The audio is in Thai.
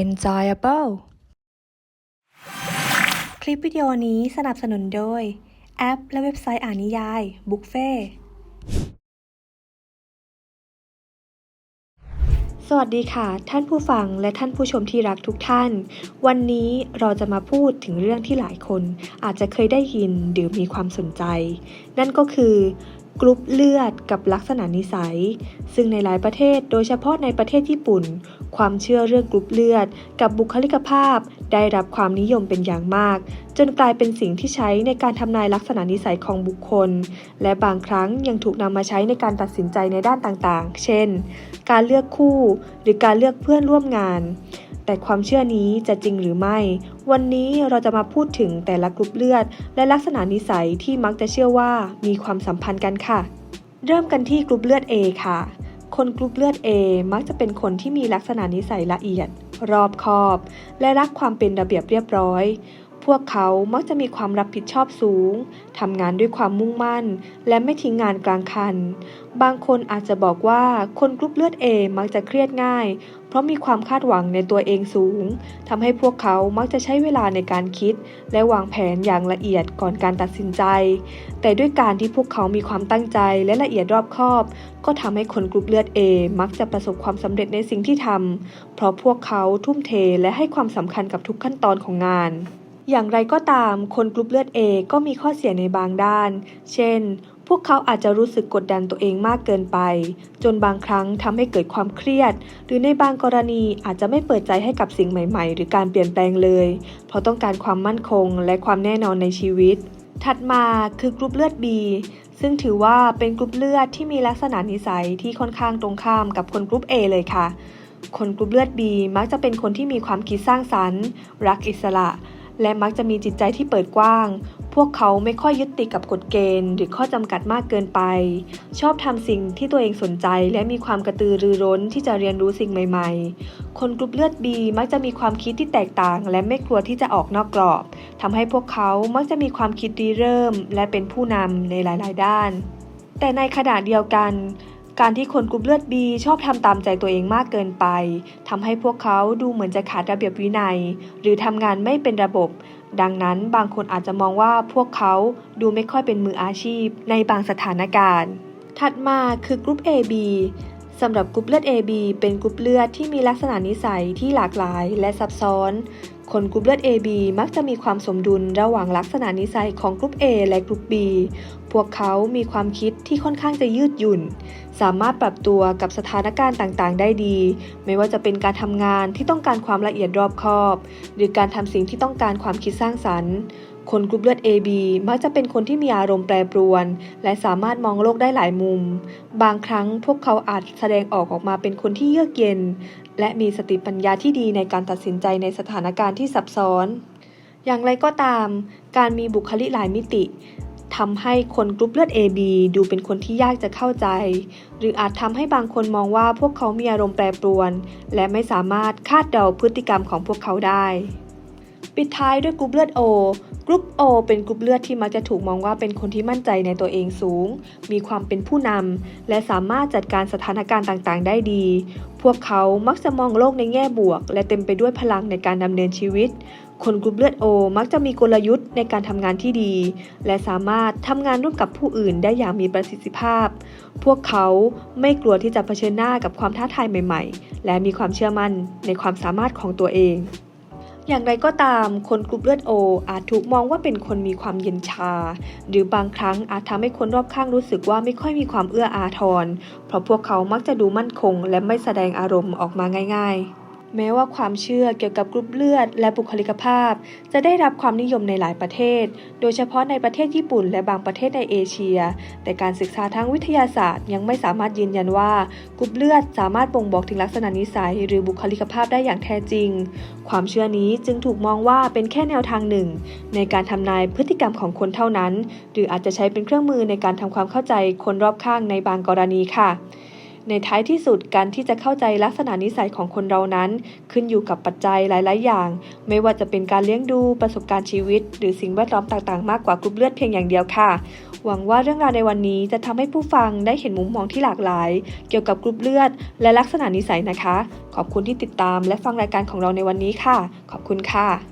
enjoyable คลิปวิดีโอนี้สนับสนุนโดย แอปและเว็บไซต์อ่านนิยาย บุกเฟ่สวัสดีค่ะ ท่านผู้ฟังและท่านผู้ชมที่รักทุกท่าน วันนี้เราจะมาพูดถึงเรื่องที่หลายคนอาจจะเคยได้ยินหรือมีความสนใจ นั่นก็คือ กรุ๊ปเลือดกับลักษณะนิสัย ซึ่งในหลายประเทศโดยเฉพาะในประเทศญี่ปุ่น ความเชื่อเรื่องกรุ๊ปเลือด กับบุคลิกภาพ ได้รับความนิยมเป็นอย่างมาก จนกลายเป็นสิ่งที่ใช้ในการทำนายลักษณะนิสัยของบุคคล และบางครั้งยังถูกนำมาใช้ในการตัดสินใจในด้านต่างๆ เช่น การเลือกคู่ หรือการเลือกเพื่อนร่วมงาน แต่ความเชื่อนี้จะจริงหรือไม่ วันนี้เราจะมาพูดถึงแต่ละกรุ๊ปเลือด และลักษณะนิสัยที่มักจะเชื่อว่ามีความสัมพันธ์กันค่ะ เริ่มกันที่กรุ๊ปเลือด A ค่ะ คนกรุ๊ปเลือด A มักจะเป็นคนที่มีลักษณะนิสัยละเอียด รอบคอบ และรักความเป็นระเบียบเรียบร้อย พวกเขามักจะมีความรับผิดชอบสูง ทำงานด้วยความมุ่งมั่น และไม่ทิ้งงานกลางคัน บางคนอาจจะบอกว่าคนกรุ๊ปเลือด A มักจะเครียดง่าย เพราะมีความคาดหวังในตัวเองสูง ทำให้พวกเขามักจะใช้เวลาในการคิด และวางแผนอย่างละเอียดก่อนการตัดสินใจ แต่ด้วยการที่พวกเขามีความตั้งใจและละเอียดรอบคอบ ก็ทำให้คนกรุ๊ปเลือด A มักจะประสบความสำเร็จในสิ่งที่ทำ เพราะพวกเขาทุ่มเทและให้ความสำคัญกับทุกขั้นตอนของงาน อย่างไรก็ตาม คนกรุ๊ปเลือด A ก็มีข้อเสียในบางด้าน เช่น พวกเขาอาจจะรู้สึกกดดันตัวเองมากเกินไป จนบางครั้งทำให้เกิดความเครียด หรือในบางกรณีอาจจะไม่เปิดใจให้กับสิ่งใหม่ๆ หรือการเปลี่ยนแปลงเลย เพราะต้องการความมั่นคงและความแน่นอนในชีวิต ถัดมาคือกรุ๊ปเลือด B ซึ่งถือว่าเป็นกรุ๊ปเลือดที่มีลักษณะนิสัยที่ค่อนข้างตรงข้ามกับคนกรุ๊ป A เลยค่ะ คนกรุ๊ปเลือด B มักจะเป็นคนที่มีความคิดสร้างสรรค์ รักอิสระ และมักจะมีจิตใจที่เปิดกว้าง พวกเขาไม่ค่อยยึดติดกับกฎเกณฑ์ หรือข้อจำกัดมากเกินไป ชอบทำสิ่งที่ตัวเองสนใจ และมีความกระตือรือร้นที่จะเรียนรู้สิ่งใหม่ ๆ คนกรุ๊ปเลือด B มักจะมีความคิดที่แตกต่าง และไม่กลัวที่จะออกนอกกรอบทำให้พวกเขามักจะมีความคิดริเริ่ม และเป็นผู้นำในหลาย ๆ ด้านแต่ในขณะเดียวกัน การที่คนกลุ่มเลือด B ชอบทำตามใจตัวเองมากเกินไปทำให้พวกเขาดูเหมือนจะขาดระเบียบวินัย หรือทำงานไม่เป็นระบบ ดังนั้นบางคนอาจจะมองว่าพวกเขาดูไม่ค่อยเป็นมืออาชีพในบางสถานการณ์ ถัดมาคือกลุ่ม AB สำหรับกรุ๊ปเลือด AB เป็นกรุ๊ปเลือดที่มีลักษณะนิสัยที่หลากหลายและซับซ้อน คนกรุ๊ปเลือด AB มักจะมีความสมดุลระหว่างลักษณะนิสัยของกรุ๊ป A และกรุ๊ป B พวกเขามีความคิดที่ค่อนข้างจะยืดหยุ่น สามารถปรับตัวกับสถานการณ์ต่างๆ ได้ดี ไม่ว่าจะเป็นการทำงานที่ต้องการความละเอียดรอบคอบ หรือการทำสิ่งที่ต้องการความคิดสร้างสรรค์ คนกรุ๊ปเลือด AB มักจะเป็นคนที่มีอารมณ์แปรปรวน และสามารถมองโลกได้หลายมุม บางครั้งพวกเขาอาจแสดงออกออกมาเป็นคนที่เยือกเย็น และมีสติปัญญาที่ดีในการตัดสินใจในสถานการณ์ที่ซับซ้อน อย่างไรก็ตาม การมีบุคลิกหลายมิติทำให้คนกรุ๊ปเลือด AB ดูเป็นคนที่ยากจะเข้าใจ หรืออาจทำให้บางคนมองว่าพวกเขามีอารมณ์แปรปรวน และไม่สามารถคาดเดาพฤติกรรมของพวกเขาได้ ปิดท้ายด้วยกรุ๊ปเลือด O กรุ๊ป O เป็นกรุ๊ปเลือดที่มักจะถูกมองว่าเป็นคนที่มั่นใจในตัวเองสูง มีความเป็นผู้นำ และสามารถจัดการสถานการณ์ต่างๆ ได้ดี พวกเขามักจะมองโลกในแง่บวก และเต็มไปด้วยพลังในการดำเนินชีวิต คนกรุ๊ปเลือด O มักจะมีกลยุทธ์ในการทำงานที่ดี และสามารถทำงานร่วมกับผู้อื่นได้อย่างมีประสิทธิภาพ พวกเขาไม่กลัวที่จะเผชิญหน้ากับความท้าทายใหม่ ๆ และมีความเชื่อมั่นในความสามารถของตัวเอง อย่างไรก็ตาม คนกลุ่มเลือดโอ อาจถูกมองว่าเป็นคนมีความเย็นชา หรือบางครั้งอาจทำให้คนรอบข้างรู้สึกว่าไม่ค่อยมีความเอื้ออาทร เพราะพวกเขามักจะดูมั่นคง และไม่แสดงอารมณ์ออกมาง่าย ๆ แม้ว่าความเชื่อเกี่ยวกับกรุ๊ปเลือด และบุคลิกภาพ จะได้รับความนิยมในหลายประเทศ โดยเฉพาะในประเทศญี่ปุ่น และบางประเทศในเอเชีย แต่การศึกษาทางวิทยาศาสตร์ยังไม่สามารถยืนยันว่ากรุ๊ปเลือดสามารถบ่งบอกถึงลักษณะนิสัย หรือบุคลิกภาพได้อย่างแท้จริง ความเชื่อนี้จึงถูกมองว่าเป็นแค่แนวทางหนึ่ง ในการทำนายพฤติกรรมของคนเท่านั้น หรืออาจจะใช้เป็นเครื่องมือในการทำความเข้าใจคนรอบข้างในบางกรณีค่ะ ในท้ายที่สุดการที่จะเข้าใจลักษณะนิสัยของคนเรานั้น ขึ้นอยู่กับปัจจัยหลาย ๆ อย่าง ไม่ว่าจะเป็นการเลี้ยงดูประสบการณ์ชีวิต หรือสิ่งแวดล้อมต่าง ๆ มากกว่ากรุ๊ปเลือดเพียงอย่างเดียวค่ะ หวังว่าเรื่องราวในวันนี้จะทำให้ผู้ฟังได้เห็นมุมมองที่หลากหลาย เกี่ยวกับกรุ๊ปเลือด และลักษณะนิสัยนะคะ ขอบคุณที่ติดตามและฟังรายการของเราในวันนี้ค่ะ ขอบคุณค่ะ